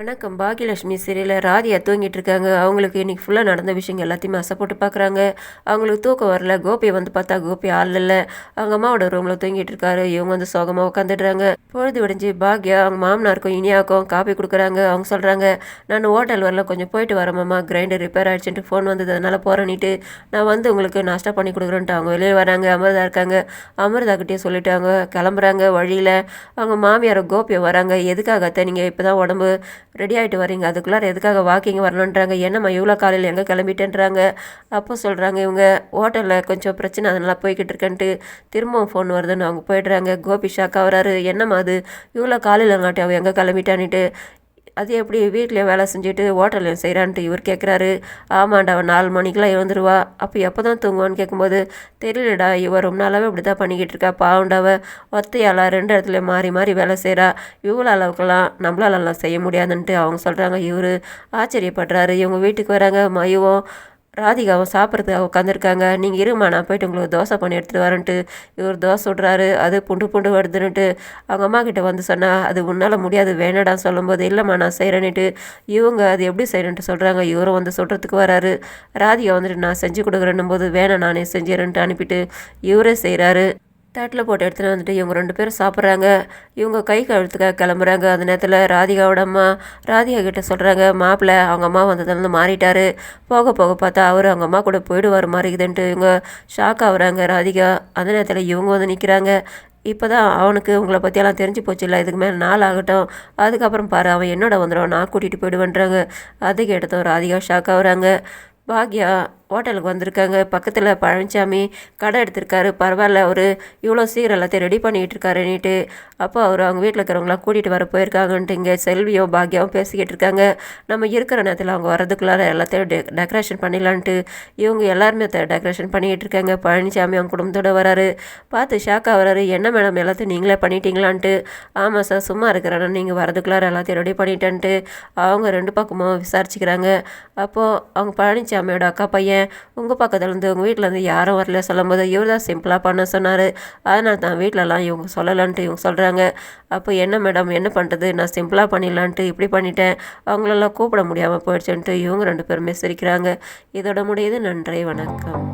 வணக்கம். பாகியலட்சுமி சீரியலில் ராதியா தூங்கிட்டு இருக்காங்க அவங்களுக்கு இன்றைக்கி ஃபுல்லாக நடந்த விஷயங்கள் எல்லாத்தையுமே அசைப்போட்டு பார்க்குறாங்க அவங்களுக்கு தூக்கம் வரல. கோபியை வந்து பார்த்தா கோபி ஆள் இல்லை. அவங்க அம்மாவோட ரூமில் தூங்கிட்டு இருக்காரு இவங்க வந்து சோகமாக உட்காந்துடுறாங்க பொழுது விடிஞ்சு பாக்யா அவங்க மாமனாருக்கும் இனியாக்கும் காப்பி கொடுக்குறாங்க. அவங்க சொல்கிறாங்க நான் ஹோட்டல் வரல. கொஞ்சம் போயிட்டு வரமாம்மா கிரைண்டர் ரிப்பேர் ஆகிடுச்சுட்டு ஃபோன் வந்தது. அதனால் போகிறேன்னிட்டு நான் வந்து உங்களுக்கு நாஷ்டா பண்ணி கொடுக்குறேன்ட்டு அவங்க வெளியே வராங்க. அமிர்தா இருக்காங்க. அமிர்தா கிட்டே சொல்லிட்டு அவங்க கிளம்புறாங்க வழியில். அவங்க மாமியார் கோபியை வராங்க. எதுக்காக அத்தை நீங்கள் இப்போ தான் உடம்பு ரெடி ஆகிட்டு வரீங்க. அதுக்குள்ளார எதுக்காக வாக்கிங் வரணுன்றாங்க என்னம்மா இவ்வளோ காலையில் எங்கே கிளம்பிட்டேன்றாங்க. அப்போ சொல்கிறாங்க இவங்க ஹோட்டலில் கொஞ்சம் பிரச்சனை அதனால் போய்கிட்டு இருக்கேன்ட்டு. திரும்பவும் ஃபோன் வருதுன்னு அவங்க போயிடுறாங்க. கோபி ஷாக்காக வராரு. என்னம்மா அது? இவ்வளோ காலையில் நாட்டி அவள் எங்கே கிளம்பிட்டான்னுட்டு. அது எப்படி வீட்டில் வேலை செஞ்சுட்டு ஹோட்டலில் செய்கிறான்ட்டு இவர் கேட்குறாரு ஆமாண்டா அவன் நாலு மணிக்கெலாம் எழுந்துருவா. அப்போ எப்போ தான் தூங்குவான்னு கேட்கும்போது தெரியலடா இவர் ரொம்ப நாளாகவே இப்படி தான் பண்ணிக்கிட்டு இருக்கா பாவண்டாவ ஒத்தையாளா ரெண்டு இடத்துல மாறி மாறி வேலை செய்கிறா இவ்வளோ அளவுக்குலாம் நம்மளாலலாம் செய்ய முடியாதுன்ட்டு அவங்க சொல்கிறாங்க இவர். ஆச்சரியப்படுறாரு. இவங்க வீட்டுக்கு வராங்க மயுவும் ராதிகாவும் சாப்பிட்றதுக்காக உட்காந்துருக்காங்க. நீங்கள் இருமா நான் போயிட்டு உங்களுக்கு தோசை பண்ணி எடுத்துகிட்டு வரேன்ட்டு. இவர் தோசை விட்றாரு அது புண்டு புண்டு வருதுன்னுட்டு அவங்க அம்மா கிட்ட வந்து சொன்னால் அது உன்னால் முடியாது வேணடா சொல்லும்போது இல்லைம்மா நான் செய்கிறேன்னுட்டு இவங்க அது எப்படி செய்கிறேன்ட்டு சொல்கிறாங்க இவரும் வந்து சொல்கிறதுக்கு வராரு. ராதிகா வந்துட்டு நான் செஞ்சு கொடுக்குறேன்னும் போது வேணாம் நானே செஞ்சிடறேன்ட்டு அனுப்பிட்டு இவரே செய்கிறாரு தட்டில் போட்டு எடுத்துகிட்டு வந்துட்டு இவங்க ரெண்டு பேரும் சாப்பிட்றாங்க. இவங்க கை கழுத்துக்காக கிளம்புறாங்க. அந்த நேரத்தில் ராதிகாவோட அம்மா ராதிகா கிட்ட சொல்கிறாங்க மாப்பிள்ளை அவங்க அம்மா வந்ததுலேருந்து மாறிட்டார். போக போக பார்த்தா அவர் அவங்க அம்மா கூட போயிடுவார் மாதிரி இவங்க ஷாக் ஆகுறாங்க ராதிகா. அந்த நேரத்தில் இவங்க வந்து நிற்கிறாங்க இப்போ தான் அவனுக்கு உங்களை பற்றியெல்லாம் தெரிஞ்சு போச்சு இல்லை இதுக்கு மேலே நாள் ஆகட்டும். அதுக்கப்புறம் பாரு அவன் என்னோட வந்துடும் நான் கூட்டிகிட்டு போயிடுவேன்றாங்க. அதுக்கு எடுத்தோம் ராதிகா ஷாக் ஆகுறாங்க. பாக்யா ஹோட்டலுக்கு வந்திருக்காங்க. பக்கத்தில் பழனிசாமி கடை எடுத்திருக்காரு. பரவாயில்ல அவர் இவ்வளோ சீக்கிரம் எல்லாத்தையும் ரெடி பண்ணிகிட்டு இருக்காருன்னுட்டு அப்போ அவர் அவங்க வீட்டில் இருக்கிறவங்களாம் கூட்டிகிட்டு வர போயிருக்காங்கன்ட்டு இங்கே செல்வியோ பாக்யாவும் பேசிக்கிட்டு இருக்காங்க. நம்ம இருக்கிற நேரத்தில் அவங்க வரதுக்குள்ளார எல்லாத்தையும் டெ டெக்கரேஷன் பண்ணிடலான்ட்டு இவங்க எல்லாருமே டெக்கரேஷன் பண்ணிக்கிட்டு இருக்காங்க. பழனிசாமி அவங்க குடும்பத்தோடு வராரு. பார்த்து ஷாக்காக வராரு. என்ன மேடம் எல்லாத்தையும் நீங்களே பண்ணிட்டீங்களான்ட்டு. ஆமாம் சார் சும்மா இருக்கிறேன். நீங்கள் வரதுக்குள்ளார எல்லாத்தையும் ரெடி பண்ணிட்டேன்ட்டு அவங்க ரெண்டு பக்கமும் விசாரிச்சுக்கிறாங்க. அப்போது அவங்க பழனிசாமியோட அக்கா பையன் உங்கள் பக்கத்துலேருந்து உங்கள் வீட்டிலேருந்து யாரும் வரல. சொல்லும்போது இவர் தான் சிம்பிளாக பண்ண சொன்னார். அதனால் தான் வீட்டிலலாம் இவங்க சொல்லலான்ட்டு இவங்க சொல்கிறாங்க அப்போ என்ன மேடம் என்ன பண்ணுறது நான் சிம்பிளாக பண்ணிடலான்ட்டு இப்படி பண்ணிட்டேன். அவங்களெல்லாம் கூப்பிட முடியாமல் போயிடுச்சுன்ட்டு இவங்க ரெண்டு பேருமே சிரிக்கிறாங்க. இதோட முடியுது. நன்றி வணக்கம்.